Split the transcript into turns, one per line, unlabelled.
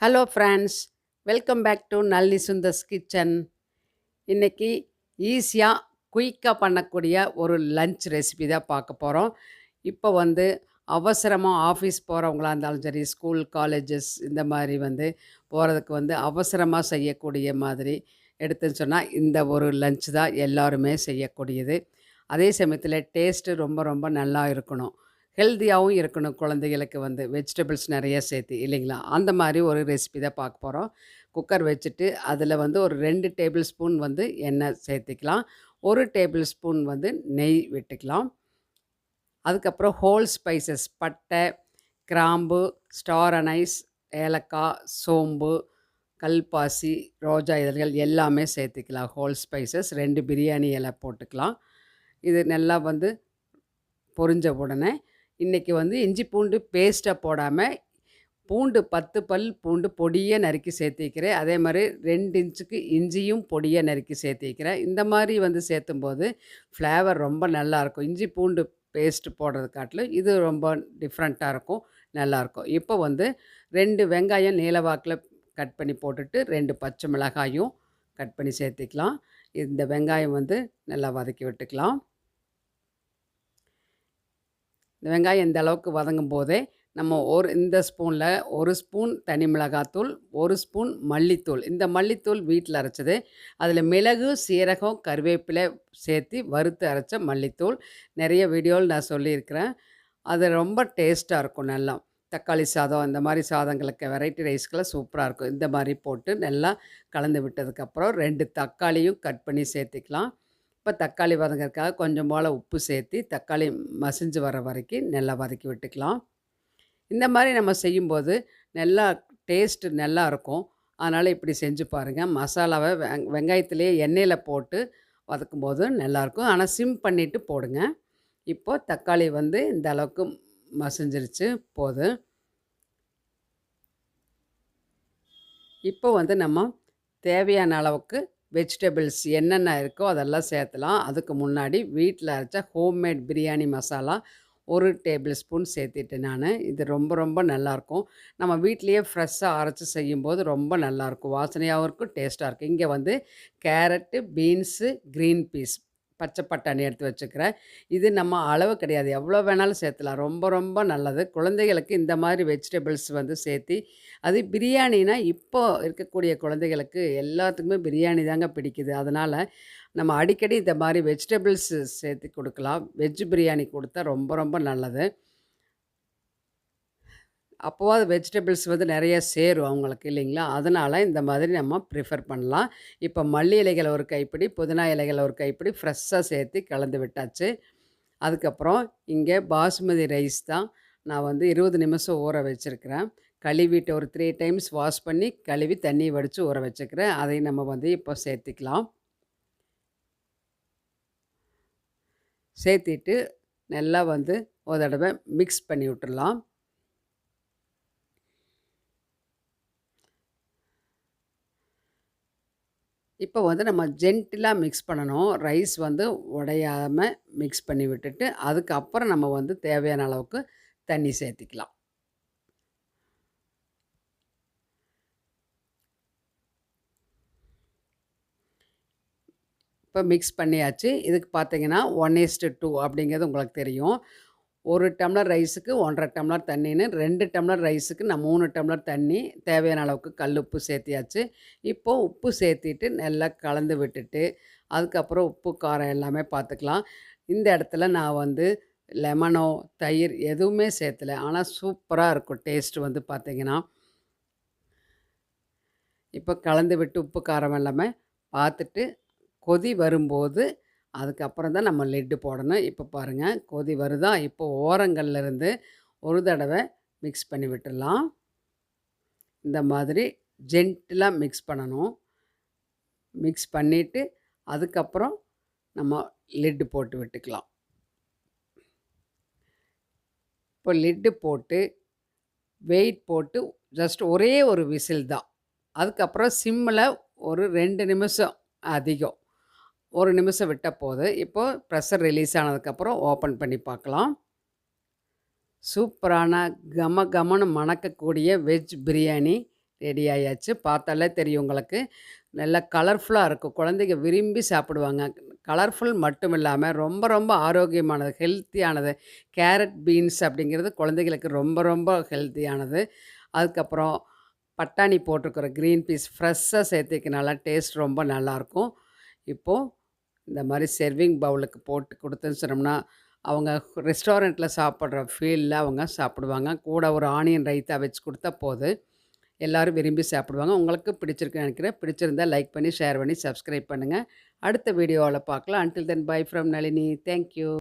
Hello friends welcome back to Nalli Sundars kitchen இன்றைக்கி ஈஸியாக குயிக்காக பண்ணக்கூடிய ஒரு லஞ்ச் ரெசிபி தான் பார்க்க போகிறோம் இப்போ வந்து அவசரமாக ஆஃபீஸ் போகிறவங்களா இருந்தாலும் சரி ஸ்கூல் காலேஜஸ் இந்த மாதிரி வந்து போகிறதுக்கு வந்து அவசரமாக செய்யக்கூடிய மாதிரி எடுத்துன்னு சொன்னால் இந்த ஒரு லஞ்ச் தான் எல்லாருமே செய்யக்கூடியது. அதே சமயத்தில் டேஸ்ட்டு ரொம்ப ரொம்ப நல்லா இருக்கணும். ஹெல்த்தியாகவும் இருக்கணும் குழந்தைகளுக்கு வந்து. வெஜிடபிள்ஸ் நிறைய சேர்த்து இல்லைங்களா? அந்த மாதிரி ஒரு ரெசிபி தான் பார்க்க போகிறோம் குக்கர் வச்சுட்டு அதில் வந்து ஒரு ரெண்டு டேபிள் ஸ்பூன் வந்து எண்ணெய் சேர்த்துக்கலாம். ஒரு டேபிள் ஸ்பூன் வந்து நெய் விட்டுக்கலாம். அதுக்கப்புறம் ஹோல் ஸ்பைசஸ் பட்டை கிராம்பு ஸ்டார் அனைஸ் ஏலக்காய் சோம்பு கல்பாசி ரோஜா இதழ்கள் எல்லாமே சேர்த்துக்கலாம். ஹோல் ஸ்பைசஸ் ரெண்டு பிரியாணி இலை போட்டுக்கலாம். இது நல்லா வந்து பொரிஞ்ச உடனே இன்றைக்கி வந்து இஞ்சி பூண்டு பேஸ்ட்டை போடாமல் பூண்டு பத்து பல் பூண்டு பொடியை நறுக்கி சேர்த்திக்கிறேன். அதே மாதிரி ரெண்டு இன்ச்சுக்கு இஞ்சியும் பொடியை நறுக்கி சேர்த்திக்கிறேன். இந்த மாதிரி வந்து சேர்த்தும்போது ஃப்ளேவர் ரொம்ப நல்லாயிருக்கும் இஞ்சி பூண்டு பேஸ்ட்டு போடுறது காட்டிலும் இது ரொம்ப டிஃப்ரெண்ட்டாக இருக்கும் நல்லாயிருக்கும் இப்போ வந்து ரெண்டு வெங்காயம் நீலவாக்கில் கட் பண்ணி போட்டுட்டு ரெண்டு பச்சை மிளகாயும் கட் பண்ணி சேர்த்திக்கலாம். இந்த வெங்காயம் வந்து நல்லா வதக்கி விட்டுக்கலாம். இந்த வெங்காயம் இந்த அளவுக்கு வதங்கும் போதே நம்ம ஒரு இந்த ஸ்பூனில் ஒரு ஸ்பூன் தனி மிளகாத்தூள் ஒரு ஸ்பூன் மல்லித்தூள். இந்த மல்லித்தூள் வீட்டில் அரைச்சது. அதில் மிளகு சீரகம் கருவேப்பிலை சேர்த்து வறுத்து அரைச்ச மல்லித்தூள். நிறைய வீடியோவில் நான் சொல்லியிருக்கிறேன். அது ரொம்ப டேஸ்ட்டாக இருக்கும் நல்லா. தக்காளி சாதம் இந்த மாதிரி சாதங்களுக்கு வெரைட்டி ரைஸ்க்கெல்லாம் சூப்பராக இருக்கும். இந்த மாதிரி போட்டு நல்லா கலந்து விட்டதுக்கப்புறம் ரெண்டு தக்காளியும் கட் பண்ணி சேர்த்துக்கலாம். இப்போ தக்காளி வதங்கிறதுக்காக கொஞ்சம் போல் உப்பு சேர்த்து தக்காளி மசிஞ்சு வர வரைக்கும் நல்லா வதக்கி விட்டுக்கலாம். இந்த மாதிரி நம்ம செய்யும்போது நல்லா டேஸ்ட்டு நல்லா இருக்கும். அதனால் இப்படி செஞ்சு பாருங்கள் மசாலாவை வெங் வெங்காயத்துலேயே எண்ணெயில் போட்டு வதக்கும் போது நல்லாயிருக்கும் ஆனால் சிம் பண்ணிவிட்டு போடுங்க. இப்போது தக்காளி வந்து இந்த அளவுக்கு மசிஞ்சிருச்சு. போதும் இப்போ வந்து நம்ம தேவையான அளவுக்கு வெஜிடபிள்ஸ் என்னென்ன இருக்கோ அதெல்லாம் சேர்த்தலாம். அதுக்கு முன்னாடி வீட்டில் அரைச்ச ஹோம்மேட் பிரியாணி மசாலா ஒரு டேபிள் ஸ்பூன் சேர்த்துட்டேன் நான். இது ரொம்ப ரொம்ப நல்லாயிருக்கும் நம்ம வீட்லேயே ஃப்ரெஷ்ஷாக அரைச்சி செய்யும்போது ரொம்ப நல்லாயிருக்கும் வாசனையாகவும் இருக்கும் டேஸ்ட்டாக இருக்கும். இங்கே வந்து கேரட்டு பீன்ஸு க்ரீன் பீஸ். பச்சை பட்டாணி எடுத்து வச்சுக்கிறேன். இது நம்ம அளவு கிடையாது. எவ்வளோ வேணாலும் சேர்த்துலாம். ரொம்ப ரொம்ப நல்லது. குழந்தைகளுக்கு இந்த மாதிரி வெஜிடபிள்ஸ் வந்து சேர்த்து அது பிரியாணினா இப்போ இருக்கக்கூடிய குழந்தைகளுக்கு எல்லாத்துக்குமே பிரியாணி தாங்க பிடிக்குது. அதனால் நம்ம அடிக்கடி இந்த மாதிரி வெஜிடபிள்ஸ் சேர்த்து கொடுக்கலாம். வெஜ் பிரியாணி கொடுத்தா ரொம்ப ரொம்ப நல்லது. அப்போவாது வெஜிடபிள்ஸ் வந்து நிறைய சேரும் அவங்களுக்கு இல்லைங்களா? அதனால் இந்த மாதிரி நம்ம ப்ரிஃபர் பண்ணலாம். இப்போ மல்லி இலைகளை ஒரு கைப்பிடி புதினா இலைகளை ஒரு கைப்பிடி ஃப்ரெஷ்ஷாக சேர்த்து கலந்து விட்டாச்சு. அதுக்கப்புறம் இங்கே பாஸ்மதி ரைஸ் தான் நான் வந்து இருபது நிமிஷம் ஊற வச்சுருக்கிறேன். கழுவிட்டு ஒரு த்ரீ டைம்ஸ் வாஷ் பண்ணி கழுவி தண்ணி வடித்து ஊற வச்சுக்கிறேன் அதையும் நம்ம வந்து இப்போ சேர்த்திக்கலாம். சேர்த்திட்டு நல்லா வந்து ஒரு தடவை மிக்ஸ் பண்ணி விட்டுடலாம். இப்போ வந்து நம்ம ஜென்டிலாக மிக்ஸ் பண்ணணும். ரைஸ் வந்து உடையாமல் மிக்ஸ் பண்ணி விட்டுட்டு அதுக்கப்புறம் நம்ம வந்து தேவையான அளவுக்கு தண்ணி சேர்த்திக்கலாம். இப்போ மிக்ஸ் பண்ணியாச்சு. இதுக்கு பார்த்தீங்கன்னா ஒன் இஸ்டு டூ அப்படிங்கிறது உங்களுக்கு தெரியும். ஒரு டம்ளர் ரைஸுக்கு ஒன்றரை டம்ளர் தண்ணின்னு ரெண்டு டம்ளர் ரைஸுக்கு நான் மூணு டம்ளர் தண்ணி தேவையான அளவுக்கு கல் உப்பு சேர்த்தியாச்சு. இப்போது உப்பு சேர்த்திட்டு நல்லா கலந்து விட்டுட்டு அதுக்கப்புறம் உப்பு காரம் எல்லாமே பார்த்துக்கலாம். இந்த இடத்துல நான் வந்து லெமனோ தயிர் எதுவுமே சேர்த்தலை. ஆனால் சூப்பராக இருக்கும் டேஸ்ட்டு வந்து பார்த்திங்கன்னா. இப்போ கலந்து விட்டு உப்பு காரம் எல்லாமே பார்த்துட்டு கொதி வரும்போது அதுக்கப்புறம் தான் நம்ம லெட்டு போடணும். இப்போ பாருங்கள் கொதி வருதா? இப்போ ஓரங்கள்லேருந்து ஒரு தடவை மிக்ஸ் பண்ணி விட்டுடலாம். இந்த மாதிரி ஜென்டிலாக மிக்ஸ் பண்ணணும். மிக்ஸ் பண்ணிவிட்டு அதுக்கப்புறம் நம்ம லிட்டு போட்டு விட்டுக்கலாம். இப்போ லிட்டு போட்டு வெயிட் போட்டு ஜஸ்ட் ஒரே ஒரு விசில் தான். அதுக்கப்புறம் சிம்மில் ஒரு ரெண்டு நிமிஷம் அதிகம். ஒரு நிமிஷம் விட்ட போது இப்போது ப்ரெஷர் ரிலீஸ் ஆனதுக்கப்புறம் ஓப்பன் பண்ணி பார்க்கலாம். சூப்பரான கம கமன்னு மணக்கக்கூடிய வெஜ் பிரியாணி ரெடி ஆயாச்சு. பார்த்தாலே தெரியும் உங்களுக்கு. நல்லா கலர்ஃபுல்லாக இருக்கும். குழந்தைங்க விரும்பி சாப்பிடுவாங்க. கலர்ஃபுல் மட்டும் இல்லாமல் ரொம்ப ரொம்ப ஆரோக்கியமானது ஹெல்த்தியானது கேரட் பீன்ஸ் அப்படிங்கிறது குழந்தைகளுக்கு ரொம்ப ரொம்ப ஹெல்த்தியானது அதுக்கப்புறம் பட்டாணி போட்டிருக்கிற க்ரீன் பீஸ் ஃப்ரெஷ்ஷாக சேர்த்திக்கனால டேஸ்ட் ரொம்ப நல்லாயிருக்கும் இப்போது இந்த மாதிரி செர்விங் பவுலுக்கு போட்டு கொடுத்துன்னு சொன்னோம்னா அவங்க ரெஸ்டாரண்ட்டில் சாப்பிட்ற ஃபீலில் அவங்க சாப்பிடுவாங்க. கூட ஒரு ஆனியன் ரைத்தா வச்சு கொடுத்தா போது எல்லோரும் விரும்பி சாப்பிடுவாங்க. உங்களுக்கு பிடிச்சிருக்குன்னு நினைக்கிறேன். பிடிச்சிருந்தா லைக் பண்ணி ஷேர் பண்ணி சப்ஸ்கிரைப் பண்ணுங்கள் அடுத்த வீடியோவில் பார்க்கலாம். Until then bye from Nalini. Thank you